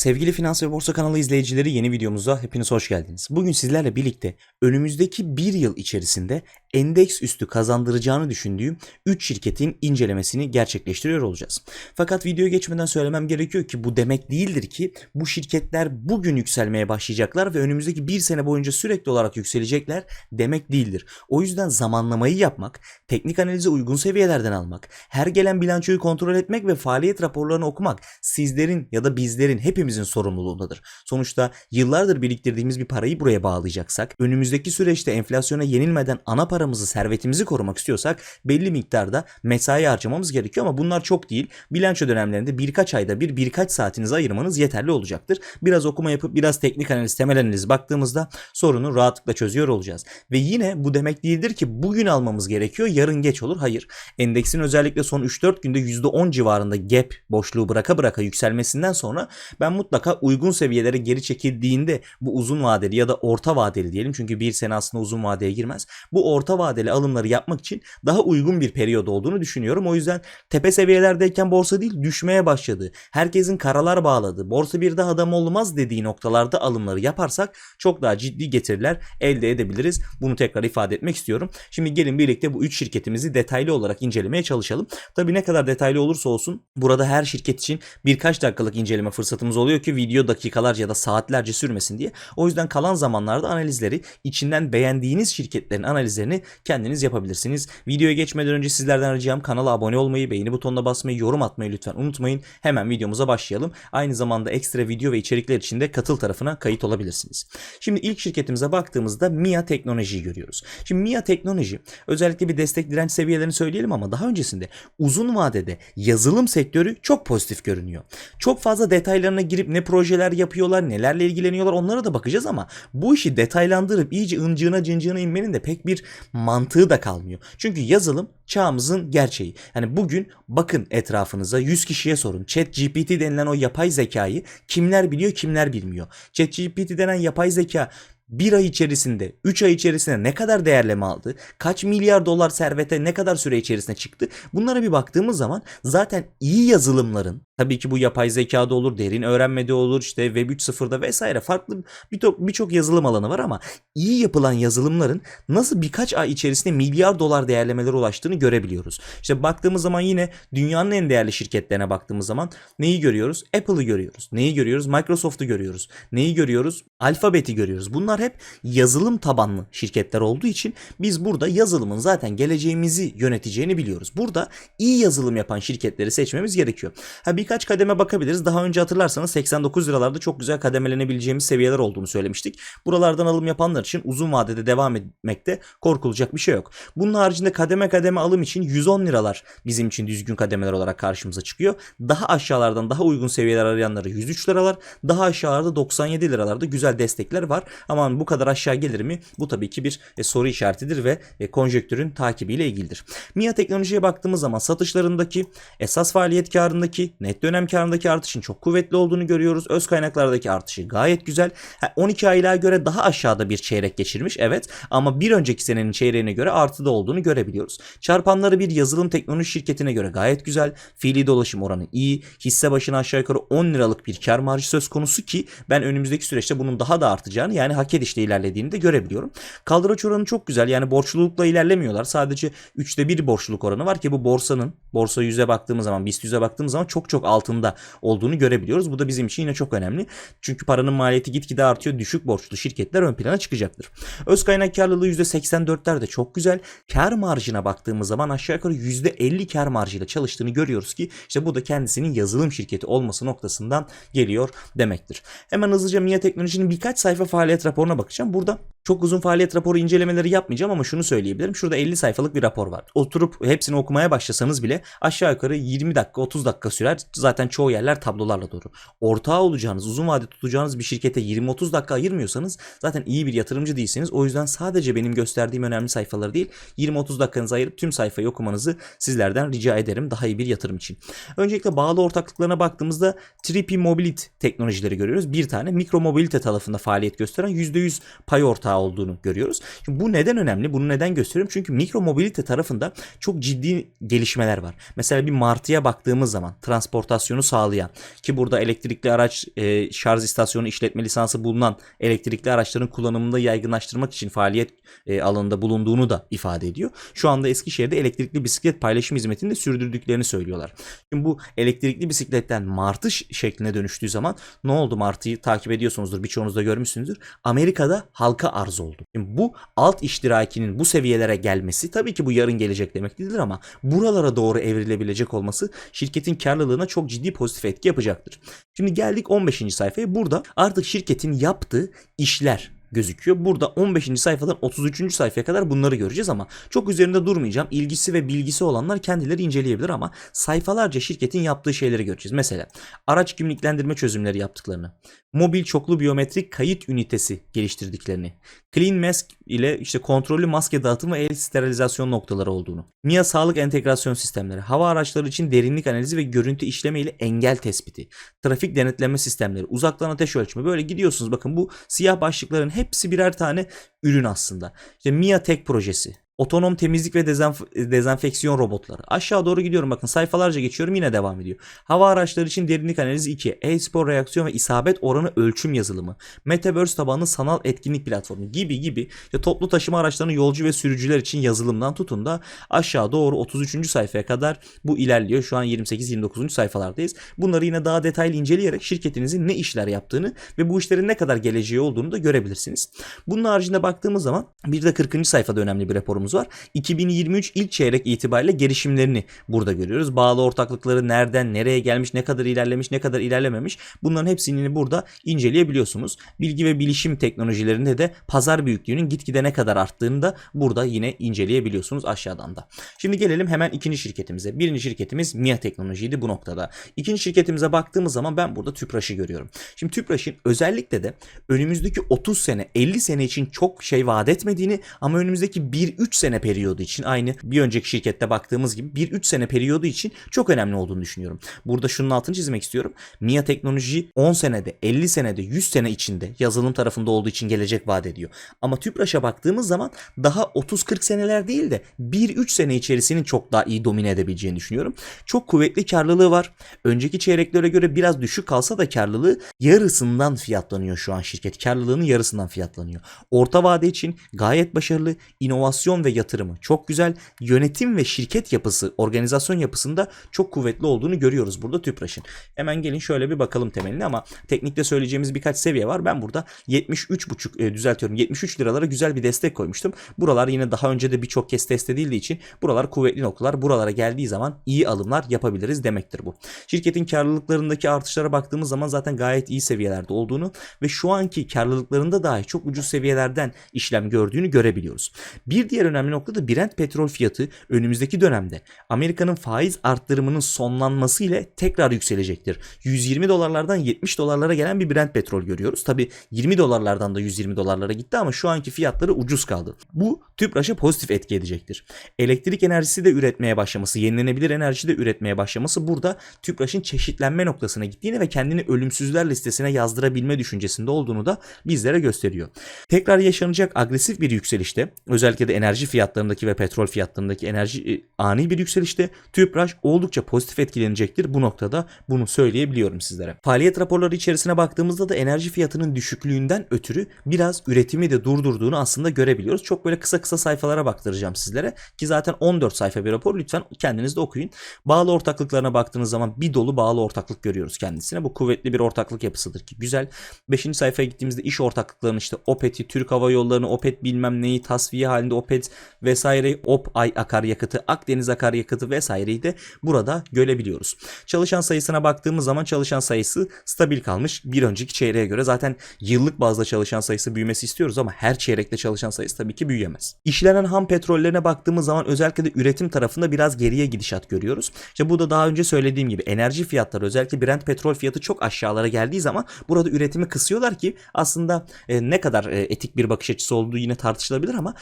Sevgili Finans ve Borsa kanalı izleyicileri yeni videomuza hepiniz hoş geldiniz. Bugün sizlerle birlikte önümüzdeki bir yıl içerisinde endeks üstü kazandıracağını düşündüğüm 3 şirketin incelemesini gerçekleştiriyor olacağız. Fakat videoya geçmeden söylemem gerekiyor ki bu demek değildir ki bu şirketler bugün yükselmeye başlayacaklar ve önümüzdeki bir sene boyunca sürekli olarak yükselecekler demek değildir. O yüzden zamanlamayı yapmak, teknik analize uygun seviyelerden almak, her gelen bilançoyu kontrol etmek ve faaliyet raporlarını okumak sizlerin ya da bizlerin hepimizin sorumluluğundadır. Sonuçta yıllardır biriktirdiğimiz bir parayı buraya bağlayacaksak, önümüzdeki süreçte enflasyona yenilmeden ana paramızı, servetimizi korumak istiyorsak belli miktarda mesai harcamamız gerekiyor ama bunlar çok değil. Bilanço dönemlerinde birkaç ayda bir birkaç saatinizi ayırmanız yeterli olacaktır. Biraz okuma yapıp biraz teknik analiz, temel analiz baktığımızda sorunu rahatlıkla çözüyor olacağız. Ve yine bu demek değildir ki bugün almamız gerekiyor, yarın geç olur. Hayır. Endeksin özellikle son 3-4 günde %10 civarında gap boşluğu bıraka bıraka yükselmesinden sonra ben mutlaka uygun seviyelere geri çekildiğinde bu uzun vadeli ya da orta vadeli diyelim çünkü bir sene aslında uzun vadeye girmez. Bu orta vadeli alımları yapmak için daha uygun bir periyod olduğunu düşünüyorum. O yüzden tepe seviyelerdeyken borsa değil düşmeye başladı. Herkesin karalar bağladı. Borsa bir daha adam olmaz dediği noktalarda alımları yaparsak çok daha ciddi getiriler elde edebiliriz. Bunu tekrar ifade etmek istiyorum. Şimdi gelin birlikte bu 3 şirketimizi detaylı olarak incelemeye çalışalım. Tabii ne kadar detaylı olursa olsun burada her şirket için birkaç dakikalık inceleme fırsatımız oluyor ki video dakikalarca ya da saatlerce sürmesin diye. O yüzden kalan zamanlarda analizleri içinden beğendiğiniz şirketlerin analizlerini kendiniz yapabilirsiniz. Videoya geçmeden önce sizlerden ricam kanala abone olmayı, beğeni butonuna basmayı, yorum atmayı lütfen unutmayın. Hemen videomuza başlayalım. Aynı zamanda ekstra video ve içerikler için de katıl tarafına kayıt olabilirsiniz. Şimdi ilk şirketimize baktığımızda MIA Teknoloji'yi görüyoruz. Şimdi MIA Teknoloji özellikle bir destek direnç seviyelerini söyleyelim ama daha öncesinde uzun vadede yazılım sektörü çok pozitif görünüyor. Çok fazla detaylarına girip ne projeler yapıyorlar, nelerle ilgileniyorlar onlara da bakacağız ama bu işi detaylandırıp iyice ıncığına cıncığına inmenin de pek bir mantığı da kalmıyor. Çünkü yazılım çağımızın gerçeği. Yani bugün bakın etrafınıza 100 kişiye sorun. Chat GPT denilen o yapay zekayı kimler biliyor kimler bilmiyor. Chat GPT denen yapay zeka bir ay içerisinde, 3 ay içerisinde ne kadar değerleme aldı? Kaç milyar dolar servete ne kadar süre içerisinde çıktı? Bunlara bir baktığımız zaman zaten iyi yazılımların tabii ki bu yapay zekada olur, derin öğrenmede olur, işte Web 3.0'da vesaire farklı birçok birçok yazılım alanı var ama iyi yapılan yazılımların nasıl birkaç ay içerisinde milyar dolar değerlemelere ulaştığını görebiliyoruz. İşte baktığımız zaman yine dünyanın en değerli şirketlerine baktığımız zaman neyi görüyoruz? Apple'ı görüyoruz. Neyi görüyoruz? Microsoft'u görüyoruz. Neyi görüyoruz? Alphabet'i görüyoruz. Bunlar hep yazılım tabanlı şirketler olduğu için biz burada yazılımın zaten geleceğimizi yöneteceğini biliyoruz. Burada iyi yazılım yapan şirketleri seçmemiz gerekiyor. Ha birkaç kademe bakabiliriz. Daha önce hatırlarsanız 89 liralarda çok güzel kademelenebileceğimiz seviyeler olduğunu söylemiştik. Buralardan alım yapanlar için uzun vadede devam etmekte korkulacak bir şey yok. Bunun haricinde kademe kademe alım için 110 liralar bizim için düzgün kademeler olarak karşımıza çıkıyor. Daha aşağılardan daha uygun seviyeler arayanları 103 liralar, daha aşağılarda 97 liralarda güzel destekler var. Ama bu kadar aşağı gelir mi? Bu tabii ki bir e, soru işaretidir ve e, konjektürün takibiyle ilgilidir. MIA teknolojiye baktığımız zaman satışlarındaki, esas faaliyet karındaki, net dönem karındaki artışın çok kuvvetli olduğunu görüyoruz. Öz kaynaklardaki artışı gayet güzel. Ha, 12 aylığa göre daha aşağıda bir çeyrek geçirmiş evet ama bir önceki senenin çeyreğine göre artıda olduğunu görebiliyoruz. Çarpanları bir yazılım teknoloji şirketine göre gayet güzel. Fiili dolaşım oranı iyi. Hisse başına aşağı yukarı 10 liralık bir kar marjı söz konusu ki ben önümüzdeki süreçte bunun daha da artacağını yani hak edişte ilerlediğini de görebiliyorum. Kaldıraç oranı çok güzel. Yani borçlulukla ilerlemiyorlar. Sadece 3'te 1 borçluluk oranı var ki bu borsanın borsa yüze baktığımız zaman BIST yüze baktığımız zaman çok çok altında olduğunu görebiliyoruz. Bu da bizim için yine çok önemli. Çünkü paranın maliyeti gitgide artıyor. Düşük borçlu şirketler ön plana çıkacaktır. Öz kaynak karlılığı %84'ler de çok güzel. Kar marjına baktığımız zaman aşağı yukarı %50 kar marjıyla çalıştığını görüyoruz ki işte bu da kendisinin yazılım şirketi olması noktasından geliyor demektir. Hemen hızlıca MIA Teknoloji'nin birkaç sayfa faaliyet raporuna bakacağım. Burada çok uzun faaliyet raporu incelemeleri yapmayacağım ama şunu söyleyebilirim. Şurada 50 sayfalık bir rapor var. Oturup hepsini okumaya başlasanız bile aşağı yukarı 20 dakika 30 dakika sürer. Zaten çoğu yerler tablolarla dolu. Ortağı olacağınız, uzun vade tutacağınız bir şirkete 20-30 dakika ayırmıyorsanız zaten iyi bir yatırımcı değilsiniz. O yüzden sadece benim gösterdiğim önemli sayfaları değil 20-30 dakikanızı ayırıp tüm sayfayı okumanızı sizlerden rica ederim daha iyi bir yatırım için. Öncelikle bağlı ortaklıklarına baktığımızda 3P Mobility teknolojileri görüyoruz. Bir tane mikro mobilite tarafında faaliyet gösteren %100 pay ortağı hata olduğunu görüyoruz. Şimdi bu neden önemli? Bunu neden gösteriyorum? Çünkü mikro mobilite tarafında çok ciddi gelişmeler var. Mesela bir Martı'ya baktığımız zaman transportasyonu sağlayan ki burada elektrikli araç e, şarj istasyonu işletme lisansı bulunan elektrikli araçların kullanımında yaygınlaştırmak için faaliyet e, alanında bulunduğunu da ifade ediyor. Şu anda Eskişehir'de elektrikli bisiklet paylaşım hizmetini de sürdürdüklerini söylüyorlar. Şimdi bu elektrikli bisikletten Martı şekline dönüştüğü zaman ne oldu Martı'yı takip ediyorsunuzdur birçoğunuz da görmüşsünüzdür. Amerika'da halka arz oldu. Şimdi bu alt iştirakinin bu seviyelere gelmesi tabii ki bu yarın gelecek demek değildir ama buralara doğru evrilebilecek olması şirketin karlılığına çok ciddi pozitif etki yapacaktır. Şimdi geldik 15. sayfaya. Burada artık şirketin yaptığı işler gözüküyor. Burada 15. sayfadan 33. sayfaya kadar bunları göreceğiz ama çok üzerinde durmayacağım. İlgisi ve bilgisi olanlar kendileri inceleyebilir ama sayfalarca şirketin yaptığı şeyleri göreceğiz. Mesela araç kimliklendirme çözümleri yaptıklarını, mobil çoklu biyometrik kayıt ünitesi geliştirdiklerini, Clean Mask ile işte kontrollü maske dağıtım ve el sterilizasyon noktaları olduğunu, MIA sağlık entegrasyon sistemleri, hava araçları için derinlik analizi ve görüntü işleme ile engel tespiti, trafik denetleme sistemleri, uzaktan ateş ölçme böyle gidiyorsunuz. Bakın bu siyah başlıkların hepsi birer tane ürün aslında. İşte MIA Tek projesi, Otonom temizlik ve dezenf- dezenfeksiyon robotları. Aşağı doğru gidiyorum bakın sayfalarca geçiyorum yine devam ediyor. Hava araçları için derinlik analizi 2. E-spor reaksiyon ve isabet oranı ölçüm yazılımı. Metaverse tabanlı sanal etkinlik platformu gibi gibi. İşte toplu taşıma araçlarının yolcu ve sürücüler için yazılımdan tutun da aşağı doğru 33. sayfaya kadar bu ilerliyor. Şu an 28-29. sayfalardayız. Bunları yine daha detaylı inceleyerek şirketinizin ne işler yaptığını ve bu işlerin ne kadar geleceği olduğunu da görebilirsiniz. Bunun haricinde baktığımız zaman bir de 40. sayfada önemli bir raporumuz var. 2023 ilk çeyrek itibariyle gelişimlerini burada görüyoruz. Bağlı ortaklıkları nereden nereye gelmiş, ne kadar ilerlemiş, ne kadar ilerlememiş bunların hepsini burada inceleyebiliyorsunuz. Bilgi ve bilişim teknolojilerinde de pazar büyüklüğünün gitgide ne kadar arttığını da burada yine inceleyebiliyorsunuz aşağıdan da. Şimdi gelelim hemen ikinci şirketimize. Birinci şirketimiz MIA Teknoloji'ydi bu noktada. İkinci şirketimize baktığımız zaman ben burada Tüpraş'ı görüyorum. Şimdi Tüpraş'ın özellikle de önümüzdeki 30 sene 50 sene için çok şey vaat etmediğini ama önümüzdeki 1-3 sene periyodu için aynı bir önceki şirkette baktığımız gibi 1-3 sene periyodu için çok önemli olduğunu düşünüyorum. Burada şunun altını çizmek istiyorum. MIA teknoloji 10 senede, 50 senede, 100 sene içinde yazılım tarafında olduğu için gelecek vaat ediyor. Ama Tüpraş'a baktığımız zaman daha 30-40 seneler değil de 1-3 sene içerisinin çok daha iyi domine edebileceğini düşünüyorum. Çok kuvvetli karlılığı var. Önceki çeyreklere göre biraz düşük kalsa da karlılığı yarısından fiyatlanıyor şu an şirket. Karlılığının yarısından fiyatlanıyor. Orta vade için gayet başarılı. inovasyon ve yatırımı çok güzel. Yönetim ve şirket yapısı, organizasyon yapısında çok kuvvetli olduğunu görüyoruz burada Tüpraş'ın. Hemen gelin şöyle bir bakalım temeline ama teknikte söyleyeceğimiz birkaç seviye var. Ben burada 73,5 e, düzeltiyorum 73 liralara güzel bir destek koymuştum. Buralar yine daha önce de birçok kez test edildiği için buralar kuvvetli noktalar. Buralara geldiği zaman iyi alımlar yapabiliriz demektir bu. Şirketin karlılıklarındaki artışlara baktığımız zaman zaten gayet iyi seviyelerde olduğunu ve şu anki karlılıklarında dahi çok ucuz seviyelerden işlem gördüğünü görebiliyoruz. Bir diğer önemli nokta da Brent petrol fiyatı önümüzdeki dönemde Amerika'nın faiz arttırımının sonlanması ile tekrar yükselecektir. 120 dolarlardan 70 dolarlara gelen bir Brent petrol görüyoruz. Tabi 20 dolarlardan da 120 dolarlara gitti ama şu anki fiyatları ucuz kaldı. Bu TÜPRAŞ'a pozitif etki edecektir. Elektrik enerjisi de üretmeye başlaması, yenilenebilir enerji de üretmeye başlaması burada TÜPRAŞ'ın çeşitlenme noktasına gittiğini ve kendini ölümsüzler listesine yazdırabilme düşüncesinde olduğunu da bizlere gösteriyor. Tekrar yaşanacak agresif bir yükselişte özellikle de enerji fiyatlarındaki ve petrol fiyatlarındaki enerji e, ani bir yükselişte TÜPRAŞ oldukça pozitif etkilenecektir. Bu noktada bunu söyleyebiliyorum sizlere. Faaliyet raporları içerisine baktığımızda da enerji fiyatının düşüklüğünden ötürü biraz üretimi de durdurduğunu aslında görebiliyoruz. Çok böyle kısa kısa sayfalara baktıracağım sizlere ki zaten 14 sayfa bir rapor lütfen kendiniz de okuyun. Bağlı ortaklıklarına baktığınız zaman bir dolu bağlı ortaklık görüyoruz kendisine. Bu kuvvetli bir ortaklık yapısıdır ki güzel. 5. sayfaya gittiğimizde iş ortaklıklarının işte OPET'i, Türk Hava Yolları'nı, OPET bilmem neyi, tasfiye halinde OPET vesaire, OP Ay akaryakıtı, Akdeniz akaryakıtı vesaireyi de burada görebiliyoruz. Çalışan sayısına baktığımız zaman çalışan sayısı stabil kalmış bir önceki çeyreğe göre. Zaten yıllık bazda çalışan sayısı büyümesi istiyoruz ama her çeyrekte çalışan sayısı tabii ki büyüyemez. İşlenen ham petrollerine baktığımız zaman özellikle de üretim tarafında biraz geriye gidişat görüyoruz. İşte bu da daha önce söylediğim gibi enerji fiyatları özellikle Brent petrol fiyatı çok aşağılara geldiği zaman burada üretimi kısıyorlar ki aslında e, ne kadar e, etik bir bakış açısı olduğu yine tartışılabilir ama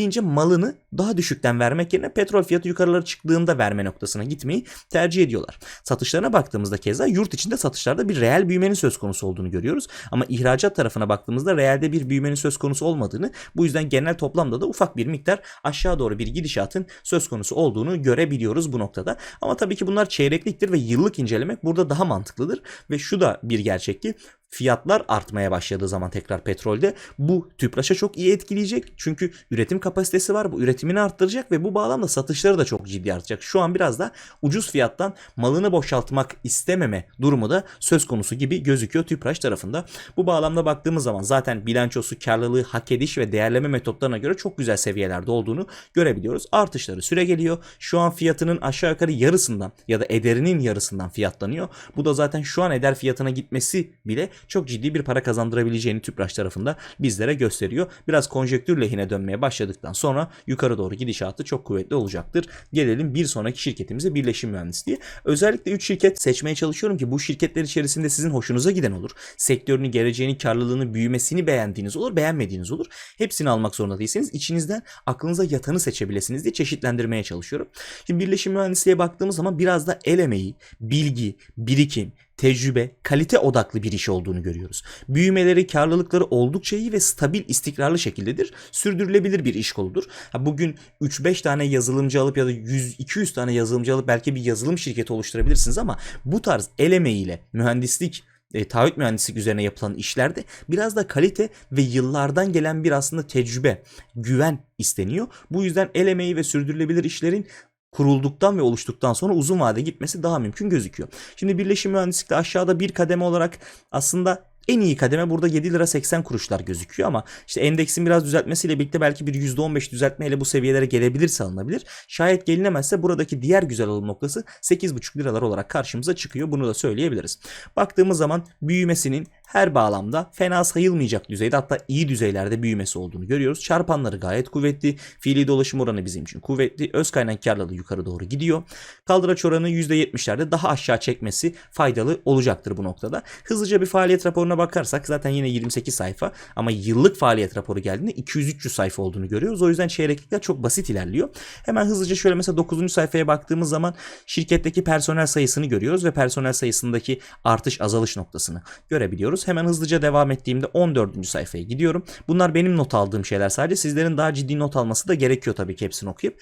olabildiğince malını daha düşükten vermek yerine petrol fiyatı yukarılara çıktığında verme noktasına gitmeyi tercih ediyorlar. Satışlarına baktığımızda keza yurt içinde satışlarda bir reel büyümenin söz konusu olduğunu görüyoruz. Ama ihracat tarafına baktığımızda reelde bir büyümenin söz konusu olmadığını bu yüzden genel toplamda da ufak bir miktar aşağı doğru bir gidişatın söz konusu olduğunu görebiliyoruz bu noktada. Ama tabii ki bunlar çeyrekliktir ve yıllık incelemek burada daha mantıklıdır. Ve şu da bir gerçek ki fiyatlar artmaya başladığı zaman tekrar petrolde bu tüpraşa çok iyi etkileyecek. Çünkü üretim kapasitesi var. Bu üretimini arttıracak ve bu bağlamda satışları da çok ciddi artacak. Şu an biraz da ucuz fiyattan malını boşaltmak istememe durumu da söz konusu gibi gözüküyor tüpraş tarafında. Bu bağlamda baktığımız zaman zaten bilançosu, karlılığı, hak ediş ve değerleme metotlarına göre çok güzel seviyelerde olduğunu görebiliyoruz. Artışları süre geliyor. Şu an fiyatının aşağı yukarı yarısından ya da ederinin yarısından fiyatlanıyor. Bu da zaten şu an eder fiyatına gitmesi bile çok ciddi bir para kazandırabileceğini Tüpraş tarafında bizlere gösteriyor. Biraz konjektür lehine dönmeye başladıktan sonra yukarı doğru gidişatı çok kuvvetli olacaktır. Gelelim bir sonraki şirketimize Birleşim Mühendisliği. Özellikle 3 şirket seçmeye çalışıyorum ki bu şirketler içerisinde sizin hoşunuza giden olur. Sektörünü, geleceğini, karlılığını, büyümesini beğendiğiniz olur, beğenmediğiniz olur. Hepsini almak zorunda değilseniz içinizden aklınıza yatanı seçebilesiniz diye çeşitlendirmeye çalışıyorum. Şimdi Birleşim Mühendisliğe baktığımız zaman biraz da el emeği, bilgi, birikim, tecrübe, kalite odaklı bir iş olduğunu görüyoruz. Büyümeleri, karlılıkları oldukça iyi ve stabil, istikrarlı şekildedir. Sürdürülebilir bir iş koludur. Ha, bugün 3-5 tane yazılımcı alıp ya da 100-200 tane yazılımcı alıp belki bir yazılım şirketi oluşturabilirsiniz ama bu tarz el emeğiyle mühendislik e, taahhüt mühendislik üzerine yapılan işlerde biraz da kalite ve yıllardan gelen bir aslında tecrübe, güven isteniyor. Bu yüzden el emeği ve sürdürülebilir işlerin kurulduktan ve oluştuktan sonra uzun vade gitmesi daha mümkün gözüküyor. Şimdi birleşim mühendislikte aşağıda bir kademe olarak aslında en iyi kademe burada 7 lira 80 kuruşlar gözüküyor ama işte endeksin biraz düzeltmesiyle birlikte belki bir %15 düzeltmeyle bu seviyelere gelebilirse alınabilir. Şayet gelinemezse buradaki diğer güzel alım noktası 8,5 liralar olarak karşımıza çıkıyor. Bunu da söyleyebiliriz. Baktığımız zaman büyümesinin her bağlamda fena sayılmayacak düzeyde hatta iyi düzeylerde büyümesi olduğunu görüyoruz. Çarpanları gayet kuvvetli. Fiili dolaşım oranı bizim için kuvvetli. Öz kaynak karlılığı yukarı doğru gidiyor. Kaldıraç oranı %70'lerde daha aşağı çekmesi faydalı olacaktır bu noktada. Hızlıca bir faaliyet raporuna bakarsak zaten yine 28 sayfa ama yıllık faaliyet raporu geldiğinde 200-300 sayfa olduğunu görüyoruz. O yüzden çeyreklikler çok basit ilerliyor. Hemen hızlıca şöyle mesela 9. sayfaya baktığımız zaman şirketteki personel sayısını görüyoruz ve personel sayısındaki artış azalış noktasını görebiliyoruz. Hemen hızlıca devam ettiğimde 14. sayfaya gidiyorum. Bunlar benim not aldığım şeyler sadece. Sizlerin daha ciddi not alması da gerekiyor tabii ki hepsini okuyup.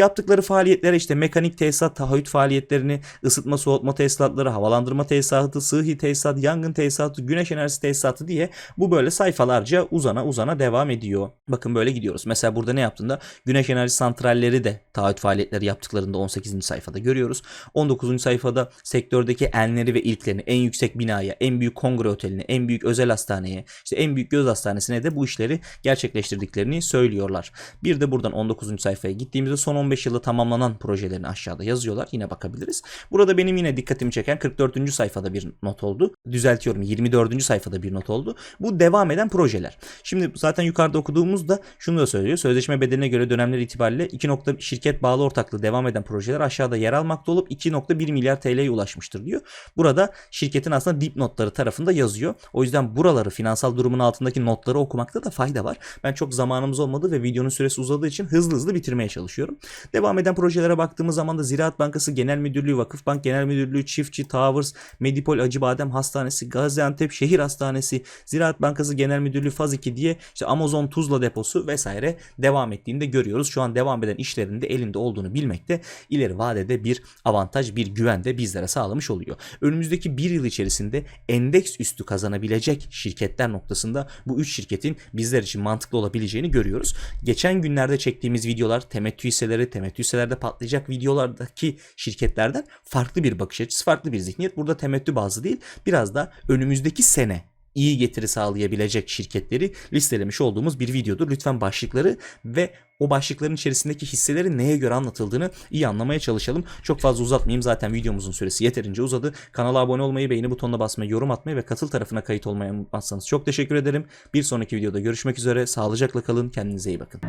Yaptıkları faaliyetlere işte mekanik tesisat, taahhüt faaliyetlerini, ısıtma soğutma tesisatları, havalandırma tesisatı, sıhhi tesisat, yangın tesisatı, güneş enerjisi tesisatı diye bu böyle sayfalarca uzana uzana devam ediyor. Bakın böyle gidiyoruz. Mesela burada ne yaptığında güneş enerji santralleri de taahhüt faaliyetleri yaptıklarında 18. sayfada görüyoruz. 19. sayfada sektördeki enleri ve ilklerini en yüksek binaya, en büyük kongre oteline, en büyük özel hastaneye, işte en büyük göz hastanesine de bu işleri gerçekleştirdiklerini söylüyorlar. Bir de buradan 19. sayfaya gittiğimizde son 15 yılda tamamlanan projelerini aşağıda yazıyorlar. Yine bakabiliriz. Burada benim yine dikkatimi çeken 44. sayfada bir not oldu. Düzeltiyorum 24. sayfada bir not oldu. Bu devam eden projeler. Şimdi zaten yukarıda okuduğumuzda şunu da söylüyor. Sözleşme bedeline göre dönemler itibariyle 2 nokta şirket bağlı ortaklığı devam eden projeler aşağıda yer almakta olup 2.1 milyar TL'ye ulaşmıştır diyor. Burada şirketin aslında dipnotları tarafında yazıyor. O yüzden buraları finansal durumun altındaki notları okumakta da fayda var. Ben çok zamanımız olmadı ve videonun süresi uzadığı için hızlı hızlı bitirmeye çalışıyorum. Devam eden projelere baktığımız zaman da Ziraat Bankası Genel Müdürlüğü, Vakıfbank Genel Müdürlüğü, Çiftçi, Towers, Medipol Acıbadem Hastanesi, Gaziantep Şehir Hastanesi, Ziraat Bankası Genel Müdürlüğü Faz 2 diye işte Amazon Tuzla deposu vesaire devam ettiğini de görüyoruz. Şu an devam eden işlerinde elinde olduğunu bilmekte ileri vadede bir avantaj, bir güven de bizlere sağlamış oluyor. Önümüzdeki bir yıl içerisinde endeks üstü kazanabilecek şirketler noktasında bu üç şirketin bizler için mantıklı olabileceğini görüyoruz. Geçen günlerde çektiğimiz videolar temettü hisseleri, temettü hisselerde patlayacak videolardaki şirketlerden farklı bir bakış açısı, farklı bir zihniyet. Burada temettü bazı değil, biraz da önümüzdeki sene iyi getiri sağlayabilecek şirketleri listelemiş olduğumuz bir videodur. Lütfen başlıkları ve o başlıkların içerisindeki hisselerin neye göre anlatıldığını iyi anlamaya çalışalım. Çok fazla uzatmayayım zaten videomuzun süresi yeterince uzadı. Kanala abone olmayı, beğeni butonuna basmayı, yorum atmayı ve katıl tarafına kayıt olmayı unutmazsanız çok teşekkür ederim. Bir sonraki videoda görüşmek üzere. Sağlıcakla kalın. Kendinize iyi bakın.